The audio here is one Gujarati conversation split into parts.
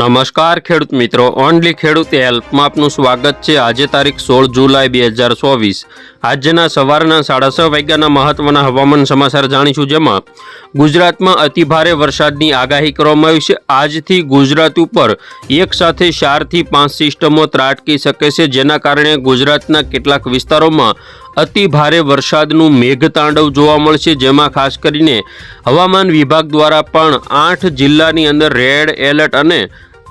નમસ્કાર, ખેડૂત મિત્રો. ઓનલી ખેડૂત હેલ્પમાં આપનું સ્વાગત છે. આજે તારીખ સોળ જુલાઈ બે હજાર ચોવીસ. આજના સવારના સાડા છ વાગ્યાના મહત્વના હવામાન સમાચાર જાણીશું જેમાં ગુજરાતમાં અતિભારે વરસાદની આગાહી કરવામાં આવી છે. આજથી ગુજરાત ઉપર એક સાથે ચારથી પાંચ સિસ્ટમો ત્રાટકી શકે છે, જેના કારણે ગુજરાતના કેટલાક વિસ્તારોમાં અતિ ભારે વરસાદનું મેઘતાંડવ જોવા મળશે. જેમાં ખાસ કરીને હવામાન વિભાગ દ્વારા પણ આઠ જિલ્લાની અંદર રેડ એલર્ટ અને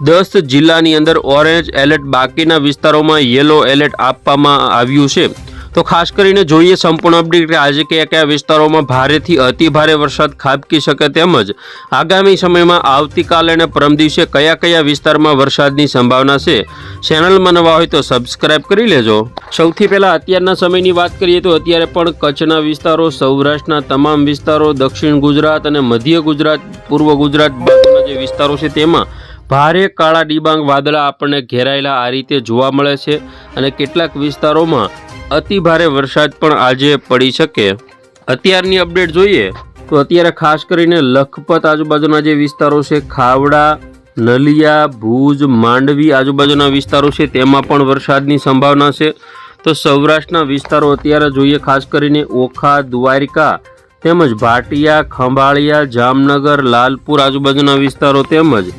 દસ જિલ્લાની અંદર ઓરેન્જ એલર્ટ બાકીના વિસ્તારોમાં યલો એલર્ટ આપવામાં આવ્યું છે. તો ખાસ કરીને જોઈએ સંપૂર્ણ અપડેટ આજે કયા કયા વિસ્તારોમાં ભારેથી અતિ ભારે વરસાદ ખાબકી શકે તેમજ આગામી સમયમાં આવતીકાલે અને પરમ દિવસે કયા કયા વિસ્તારમાં વરસાદની સંભાવના છે. ચેનલમાં નવા હોય તો સબસ્ક્રાઇબ કરી લેજો. સૌથી પહેલાં અત્યારના સમયની વાત કરીએ તો અત્યારે પણ કચ્છના વિસ્તારો, સૌરાષ્ટ્રના તમામ વિસ્તારો, દક્ષિણ ગુજરાત અને મધ્ય ગુજરાત, પૂર્વ ગુજરાત બાજુના જે વિસ્તારો છે તેમાં ભારે કાળા ડિબાંગ વાદળા આપણને ઘેરાયેલા આ રીતે જોવા મળે છે અને કેટલાક વિસ્તારોમાં અતિ ભારે વરસાદ પણ આજે પડી શકે. અત્યારની અપડેટ જોઈએ તો અત્યારે ખાસ કરીને લખપત આજુબાજુના જે વિસ્તારો છે, ખાવડા, નલિયા, ભુજ, માંડવી આજુબાજુના વિસ્તારો છે, તેમાં પણ વરસાદની સંભાવના છે. તો સૌરાષ્ટ્રના વિસ્તારો અત્યારે જોઈએ ખાસ કરીને ઓખા, દ્વારિકા તેમજ ભાટિયા, ખંભાળિયા, જામનગર, લાલપુર આજુબાજુના વિસ્તારો તેમજ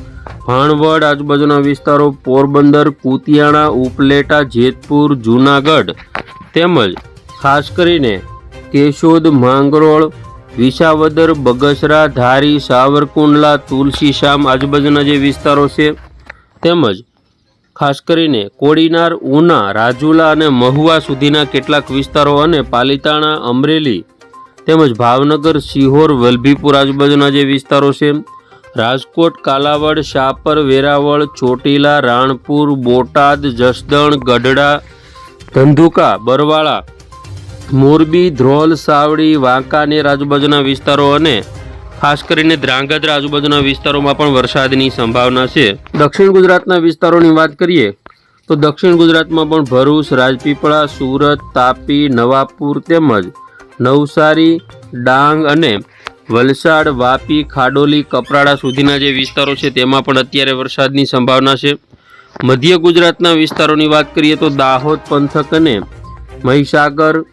ભાણવડ આજુબાજુના વિસ્તારો પોરબંદર, કુતિયાણા, ઉપલેટા, જેતપુર, જૂનાગઢ તેમજ ખાસ કરીને કેશોદ, માંગરોળ, વિસાવદર, બગસરા, ધારી, સાવરકુંડલા તુલસીશામ આજુબાજુના જે વિસ્તારો છે તેમજ ખાસ કરીને કોડીનાર, ઉના, રાજુલા અને મહુવા સુધીના કેટલાક વિસ્તારો અને પાલિતાણા, અમરેલી તેમજ ભાવનગર સિહોર વલભીપુર આજુબાજુના જે વિસ્તારો છે રાજકોટ, કાલાવડ, શાપર, વેરાવળ, ચોટીલા, રાણપુર, બોટાદ, જસદણ, ગઢડા, ધંધુકા, બરવાળા, મોરબી, ધ્રોલ, સાવડી વાંકાનેર આજુબાજુના વિસ્તારો અને ખાસ કરીને ધ્રાંગધ્રા આજુબાજુના વિસ્તારોમાં પણ વરસાદની સંભાવના છે. દક્ષિણ ગુજરાતના વિસ્તારોની વાત કરીએ તો દક્ષિણ ગુજરાતમાં પણ ભરૂચ, રાજપીપળા, સુરત, તાપી, નવાપુર તેમજ નવસારી, ડાંગ અને વલસાડ, વાપી, ખાડોલી, કપરાડા સુધીના જે વિસ્તારો છે, તેમાં પણ અત્યારે વરસાદની સંભાવના છે. મધ્ય ગુજરાતના વિસ્તારોની વાત કરીએ તો દાહોદ, પંથક અને મહીસાગર,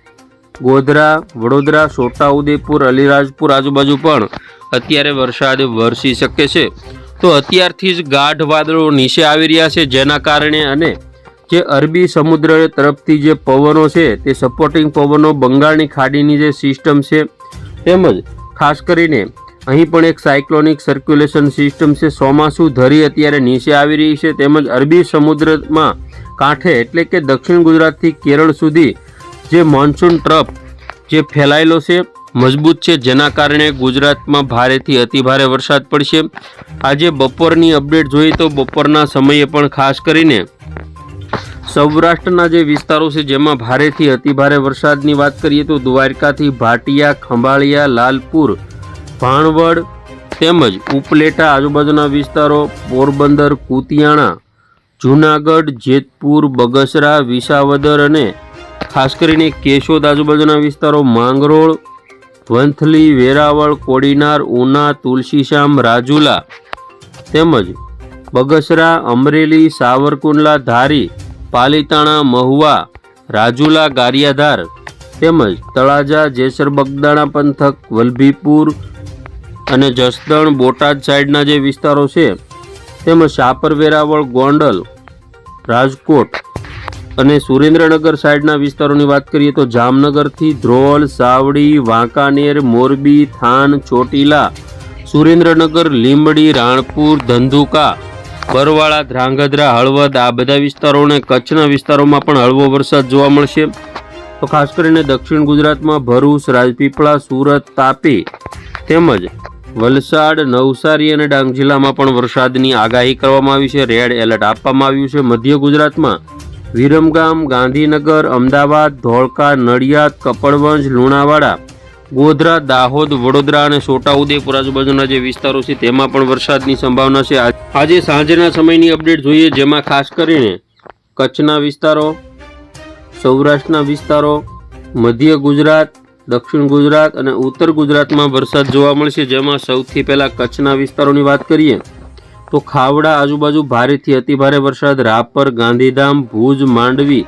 ગોધરા, વડોદરા, છોટાઉદેપુર, અલીરાજપુર આજુબાજુ પણ અત્યારે વરસાદ વરસી શકે છે. તો અત્યારથી જ ગાઢ વાદળો નીચે આવી રહ્યા છે, જેના કારણે અને જે અરબી સમુદ્ર તરફથી જે પવનો છે, તે સપોર્ટિંગ પવનો બંગાળની ખાડીની જે સિસ્ટમ છે, તેમજ ખાસ કરીને અહીં પણ એક સાયક્લોનિક સર્ક્યુલેશન સિસ્ટમ છે. ચોમાસું ધરી અત્યારે નીચે આવી રહી છે. તેમજ અરબી સમુદ્રમાં કાંઠે એટલે કે દક્ષિણ ગુજરાતથી કેરળ સુધી જે મોન્સૂન ટ્રફ જે ફેલાયેલો છે, મજબૂત છે. જેના કારણે ગુજરાતમાં ભારેથી અતિભારે વરસાદ પડશે. આજે બપોરની અપડેટ જોઈએ તો બપોરના સમયે પણ ખાસ કરીને સૌરાષ્ટ્રના જે વિસ્તારો છે, જેમાં ભારેથી અતિભારે વરસાદની વાત કરીએ તો દ્વારકાથી ભાટિયા, ખંભાળિયા, લાલપુર, ભાણવડ તેમજ ઉપલેટા આજુબાજુના વિસ્તારો, પોરબંદર, કુતિયાણા, જૂનાગઢ, જેતપુર, બગસરા, વિસાવદર અને ખાસ કરીને કેશોદ આજુબાજુના વિસ્તારો માંગરોળ, વંથલી, વેરાવળ, કોડીનાર, ઉના, તુલસીશ્યામ, રાજુલા તેમજ બગસરા, અમરેલી, સાવરકુંડલા, ધારી પાલીતાણા મહુવા, રાજુલા ગારિયાધાર તેમજ તળાજા, જેસર બગદાણા પંથક, વલભીપુર અને જસદણ બોટાદ સાઈડના જે વિસ્તારો છે તેમજ શાપર વેરાવળ ગોંડલ, રાજકોટ અને સુરેન્દ્રનગર સાઈડના વિસ્તારોની વાત કરીએ તો જામનગરથી ધ્રોલ, સાવડી, વાંકાનેર, મોરબી, થાન, ચોટીલા, સુરેન્દ્રનગર, લીંબડી, રાણપુર, ધંધુકા બરવાળા, ધ્રાંગધ્રા, હળવદ, આ બધા વિસ્તારો અને કચ્છના વિસ્તારોમાં પણ હળવો વરસાદ જોવા મળશે. તો ખાસ કરીને દક્ષિણ ગુજરાતમાં ભરૂચ, રાજપીપળા, સુરત, તાપી તેમજ વલસાડ, નવસારી અને ડાંગ જિલ્લામાં પણ વરસાદની આગાહી કરવામાં આવી છે. રેડ એલર્ટ આપવામાં આવ્યું છે. મધ્ય ગુજરાતમાં વિરમગામ, ગાંધીનગર, અમદાવાદ, ધોળકા, નડિયાદ, કપડવંજ, લુણાવાડા ગોધરા, દાહોદ, વડોદરા અને છોટાઉદેપુર આજુબાજુના જે વિસ્તારો છે, તેમાં પણ વરસાદની સંભાવના છે. આજ- સાંજના સમયની અપડેટ જોઈએ, જેમાં ખાસ કરીને કચ્છના વિસ્તારો, સૌરાષ્ટ્રના વિસ્તારો, મધ્ય ગુજરાત, દક્ષિણ ગુજરાત અને ઉત્તર ગુજરાતમાં વરસાદ જોવા મળશે. જેમાં સૌથી પહેલાં કચ્છના વિસ્તારોની વાત કરીએ, તો ખાવડા આજુબાજુ ભારેથી અતિભારે વરસાદ, રાપર, ગાંધીધામ, ભુજ, માંડવી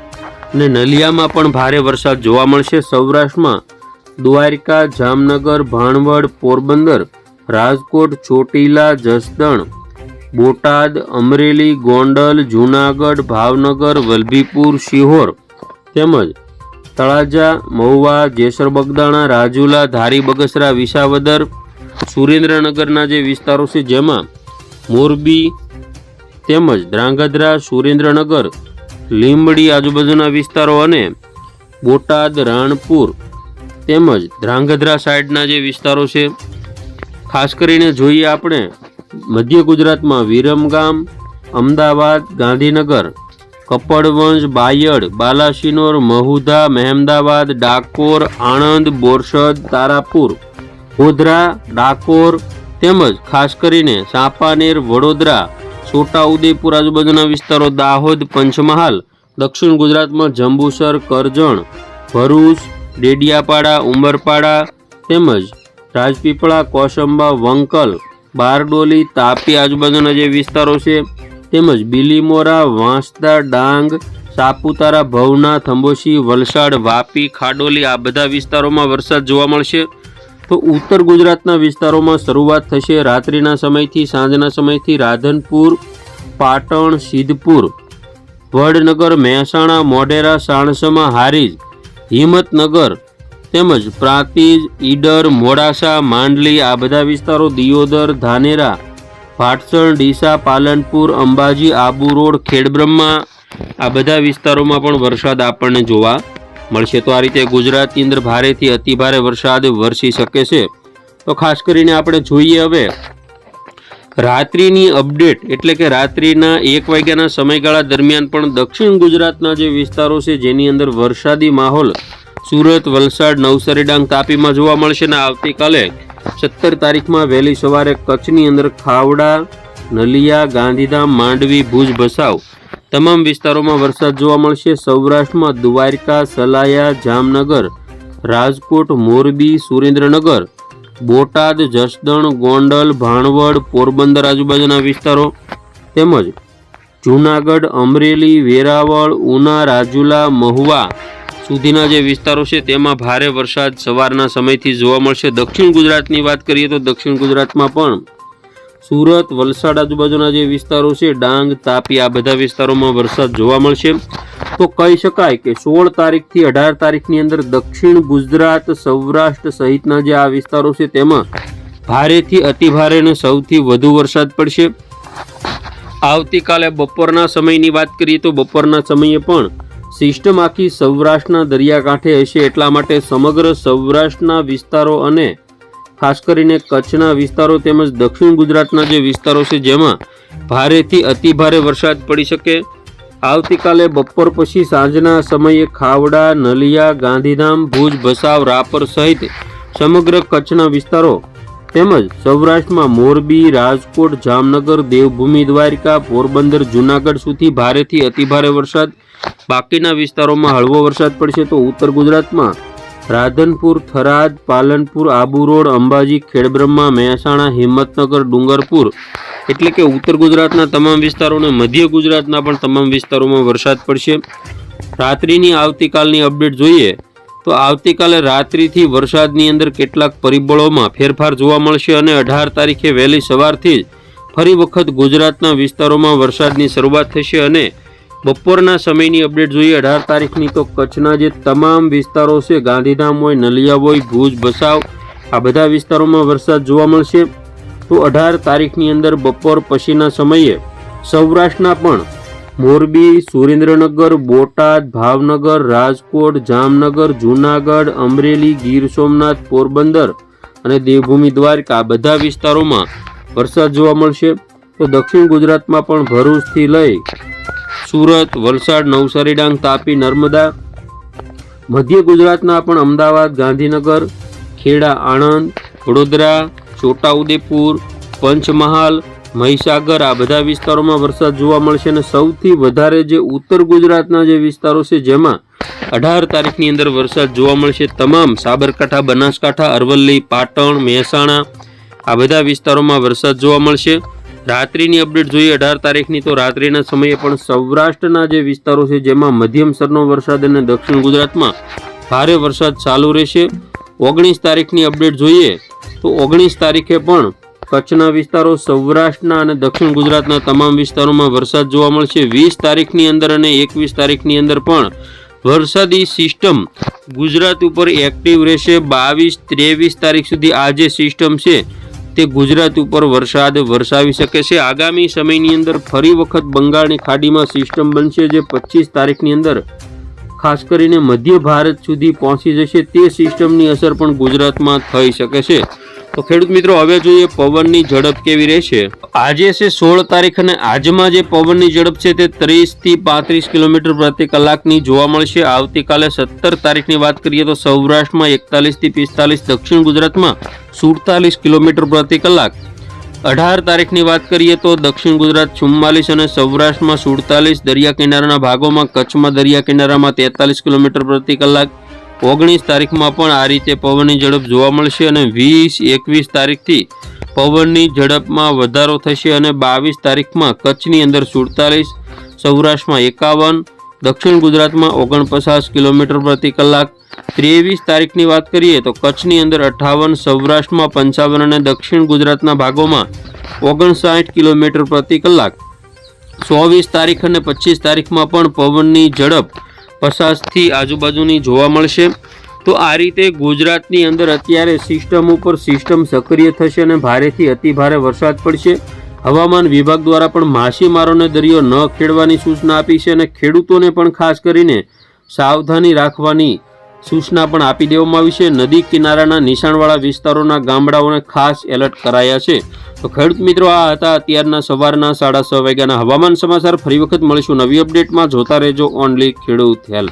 અને નલિયામાં પણ ભારે વરસાદ જોવા મળશે. સૌરાષ્ટ્રમાં દ્વારકા, જામનગર, ભાણવડ, પોરબંદર, રાજકોટ, ચોટીલા, જસદણ, બોટાદ, અમરેલી, ગોંડલ, જૂનાગઢ, ભાવનગર, વલભીપુર, શિહોર તેમજ તળાજા, મહુવા, જેસર બગદાણા, રાજુલા, ધારી બગસરા, વિસાવદર, સુરેન્દ્રનગરના જે વિસ્તારો છે જેમાં મોરબી તેમજ ધ્રાંગધ્રા, સુરેન્દ્રનગર, લીંબડી આજુબાજુના વિસ્તારો અને બોટાદ, રાણપુર તેમજ ધ્રાંગધ્રા સાઈડના જે વિસ્તારો છે, ખાસ કરીને જોઈએ આપણે, મધ્ય ગુજરાતમાં વિરમગામ, અમદાવાદ, ગાંધીનગર, કપડવંજ, બાયડ, બાલાસિનોર, મહુધા, મહેમદાવાદ, ડાકોર, આણંદ, બોરસદ, તારાપુર, ગોધરા, ડાકોર તેમજ ખાસ કરીને સાપાનેર, વડોદરા, છોટાઉદેપુર આજુબાજુના વિસ્તારો દાહોદ, પંચમહાલ, દક્ષિણ ગુજરાતમાં જંબુસર, કરજણ, ભરૂચ ડેડિયાપાડા, ઉમરપાડા તેમજ રાજપીપળા, કોસંબા, વંકલ, બારડોલી, તાપી આજુબાજુના જે વિસ્તારો છે તેમજ બિલીમોરા, વાંસદા, ડાંગ, સાપુતારા, ભવના થંબોશી વલસાડ, વાપી, ખાડોલી આ બધા વિસ્તારોમાં વરસાદ જોવા મળશે. તો ઉત્તર ગુજરાતના વિસ્તારોમાં શરૂઆત થશે રાત્રિના સમયથી, સાંજના સમયથી રાધનપુર, પાટણ, સિદ્ધપુર, વડનગર, મહેસાણા, મોઢેરા, સાણસમાં, હારીજ હિંમતનગર તેમજ પ્રાંતિજ, ઈડર, મોડાસા, માંડલી, આ બધા વિસ્તારો દિયોદર, ધાનેરા, ભાટસણ, ડીસા, પાલનપુર, અંબાજી, આબુ રોડ, ખેડબ્રહ્મા, આ બધા વિસ્તારોમાં પણ વરસાદ આપણને જોવા મળશે. તો આ રીતે ગુજરાત ઇન્દ્ર ભારેથી અતિભારે વરસાદ વરસી શકે છે. તો ખાસ કરીને આપણે જોઈએ હવે રાત્રિની અપડેટ એટલે કે રાત્રિના એક વાગ્યાના સમયગાળા દરમિયાન પણ દક્ષિણ ગુજરાતના જે વિસ્તારો છે, જેની અંદર વરસાદી માહોલ સુરત, વલસાડ, નવસારી, ડાંગ, તાપીમાં જોવા મળશે અને આવતીકાલે સત્તર તારીખમાં વહેલી સવારે કચ્છની અંદર ખાવડા, નલિયા, ગાંધીધામ, માંડવી, ભુજ, ભસાવ તમામ વિસ્તારોમાં વરસાદ જોવા મળશે. સૌરાષ્ટ્રમાં દ્વારકા, સલાયા, જામનગર, રાજકોટ, મોરબી, સુરેન્દ્રનગર બોટાદ, જસદણ, ગોંડલ, ભાણવડ, પોરબંદર આજુબાજુના વિસ્તારો તેમજ જૂનાગઢ, અમરેલી, વેરાવળ, ઉના, રાજુલા, મહુવા સુધીના જે વિસ્તારો છે તેમાં ભારે વરસાદ સવારના સમયથી જોવા મળશે. દક્ષિણ ગુજરાતની વાત કરીએ તો દક્ષિણ ગુજરાતમાં પણ સુરત, વલસાડ આજુબાજુના જે વિસ્તારો છે, ડાંગ, તાપી, આ બધા વિસ્તારોમાં વરસાદ જોવા મળશે. તો કહી શકાય કે સોળ તારીખથી અઢાર તારીખની અંદર દક્ષિણ ગુજરાત, સૌરાષ્ટ્ર સહિતના જે આ વિસ્તારો છે, તેમાં ભારેથી અતિભારે અને સૌથી વધુ વરસાદ પડશે. આવતીકાલે બપોરના સમયની વાત કરીએ તો બપોરના સમયે પણ સિસ્ટમ આખી સૌરાષ્ટ્રના દરિયાકાંઠે હશે. એટલા માટે સમગ્ર સૌરાષ્ટ્રના વિસ્તારો અને ખાસ કરીને કચ્છના વિસ્તારો તેમજ દક્ષિણ ગુજરાતના જે વિસ્તારો છે જેમાં ભારેથી અતિભારે વરસાદ પડી શકે. આવતીકાલે બપોર પછી સાંજના સમયે ખાવડા, નલિયા, ગાંધીધામ, ભુજ, ભસાવ, રાપર સહિત સમગ્ર કચ્છના વિસ્તારો તેમજ સૌરાષ્ટ્રમાં મોરબી, રાજકોટ, જામનગર, દેવભૂમિ, દ્વારકા, પોરબંદર, જૂનાગઢ સુધી ભારેથી અતિભારે વરસાદ. બાકીના વિસ્તારોમાં હળવો વરસાદ પડશે તો ઉત્તર ગુજરાતમાં રાધનપુર, થરાદ, પાલનપુર, આબુ રોડ, અંબાજી, ખેડબ્રહ્મા, મહેસાણા, હિંમતનગર, ડુંગરપુર એટલે કે ઉત્તર ગુજરાતના તમામ વિસ્તારો અને મધ્ય ગુજરાતના પણ તમામ વિસ્તારોમાં વરસાદ પડશે. રાત્રિની આવતીકાલની અપડેટ જોઈએ તો આવતીકાલે રાત્રિથી વરસાદની અંદર કેટલાક પરિબળોમાં ફેરફાર જોવા મળશે અને અઢાર તારીખે વહેલી સવારથી જ ફરી વખત ગુજરાતના વિસ્તારોમાં વરસાદની શરૂઆત થશે અને બપોરના સમયની અપડેટ જોઈએ, અઢાર તારીખની તો કચ્છના જે તમામ વિસ્તારો છે, ગાંધીધામ હોય, નલિયા હોય, ભુજ, ભસાવ, આ બધા વિસ્તારોમાં વરસાદ જોવા મળશે. તો અઢાર તારીખની અંદર બપોર પછીના સમયે સૌરાષ્ટ્રના પણ મોરબી, સુરેન્દ્રનગર, બોટાદ, ભાવનગર, રાજકોટ, જામનગર, જૂનાગઢ, અમરેલી, ગીર સોમનાથ, પોરબંદર અને દેવભૂમિ દ્વારકા બધા વિસ્તારોમાં વરસાદ જોવા મળશે. તો દક્ષિણ ગુજરાતમાં પણ ભરૂચથી લઈ સુરત, વલસાડ, નવસારી ડાંગ, તાપી, નર્મદા, મધ્ય ગુજરાતના પણ અમદાવાદ, ગાંધીનગર, ખેડા, આણંદ, વડોદરા, છોટાઉદેપુર, પંચમહાલ, મહીસાગર આ બધા વિસ્તારોમાં વરસાદ જોવા મળશે અને સૌથી વધારે જે ઉત્તર ગુજરાતના જે વિસ્તારો છે જેમાં અઢાર તારીખની અંદર વરસાદ જોવા મળશે તમામ સાબરકાંઠા, બનાસકાંઠા, અરવલ્લી, પાટણ, મહેસાણા આ બધા વિસ્તારોમાં વરસાદ જોવા મળશે. રાત્રિની અપડેટ જોઈએ અઢાર તારીખની તો રાત્રિના સમયે પણ સૌરાષ્ટ્રના જે વિસ્તારો છે, જેમાં મધ્યમ સ્તરનો વરસાદ અને દક્ષિણ ગુજરાતમાં ભારે વરસાદ ચાલુ રહેશે. ઓગણીસ તારીખની અપડેટ જોઈએ તો ઓગણીસ તારીખે પણ કચ્છના વિસ્તારો, સૌરાષ્ટ્રના અને દક્ષિણ ગુજરાતના તમામ વિસ્તારોમાં વરસાદ જોવા મળશે. વીસ તારીખની અંદર અને એકવીસ તારીખની અંદર પણ વરસાદી સિસ્ટમ ગુજરાત ઉપર એક્ટિવ રહેશે. બાવીસ, ત્રેવીસ તારીખ સુધી આ જે સિસ્ટમ છે તે ગુજરાત ઉપર વરસાદ વરસાવી શકે છે. આગામી સમયની અંદર ફરી વખત બંગાળની ખાડીમાં સિસ્ટમ બનશે જે પચીસ તારીખની અંદર ખાસ કરીને મધ્ય ભારત સુધી પહોંચી જશે. તે સિસ્ટમની અસર પણ ગુજરાતમાં થઈ શકે છે. તો ખેડૂત મિત્રો, હવે જોઈએ પવનની ઝડપ કેવી રહેશે. આજે છે સોળ તારીખ અને આજમાં જે પવનની ઝડપ છે તે ત્રીસથી પાંત્રીસ કિલોમીટર પ્રતિ કલાકની જોવા મળશે. આવતીકાલે સત્તર તારીખની વાત કરીએ તો સૌરાષ્ટ્રમાં એકતાલીસથી પિસ્તાલીસ, દક્ષિણ ગુજરાતમાં સુડતાલીસ કિલોમીટર પ્રતિ કલાક. અઢાર તારીખની વાત કરીએ તો દક્ષિણ ગુજરાત ચુમ્માલીસ અને સૌરાષ્ટ્રમાં સુડતાલીસ, દરિયા કિનારાના ભાગોમાં કચ્છમાં દરિયા કિનારામાં તેતાલીસ કિલોમીટર પ્રતિ કલાક. ઓગણીસ તારીખમાં પણ આ રીતે પવનની ઝડપ જોવા મળશે અને વીસ, એકવીસ તારીખથી પવનની ઝડપમાં વધારો થશે અને બાવીસ તારીખમાં કચ્છની અંદર સુડતાલીસ, સૌરાષ્ટ્રમાં એકાવન, દક્ષિણ ગુજરાતમાં ઓગણપચાસ કિલોમીટર પ્રતિ કલાક. ત્રેવીસ તારીખની વાત કરીએ તો કચ્છની અંદર અઠાવન, સૌરાષ્ટ્રમાં પંચાવન અને દક્ષિણ ગુજરાતના ભાગોમાં ઓગણસાઠ કિલોમીટર પ્રતિ કલાક. ચોવીસ તારીખ અને પચીસ તારીખમાં પણ પવનની ઝડપ પચાસથી આજુબાજુની જોવા મળશે. તો આ રીતે ગુજરાતની અંદર અત્યારે સિસ્ટમ ઉપર સિસ્ટમ સક્રિય થશે અને ભારેથી અતિ ભારે વરસાદ પડશે. હવામાન વિભાગ દ્વારા પણ માછીમારોને દરિયો ન ખેડવાની સૂચના આપી છે અને ખેડૂતોને પણ ખાસ કરીને સાવધાની રાખવાની સૂચના પણ આપી દેવામાં આવી છે. નદી કિનારાના નિશાણવાળા વિસ્તારોના ગામડાઓને ખાસ એલર્ટ કરાયા છે. તો ખેડૂત મિત્રો, આ હતા અત્યારના સવારના સાડા છ વાગ્યાના હવામાન સમાચાર. ફરી વખત મળીશું નવી અપડેટમાં. જોતા રહેજો ઓનલી ખેડૂત હેલ્પ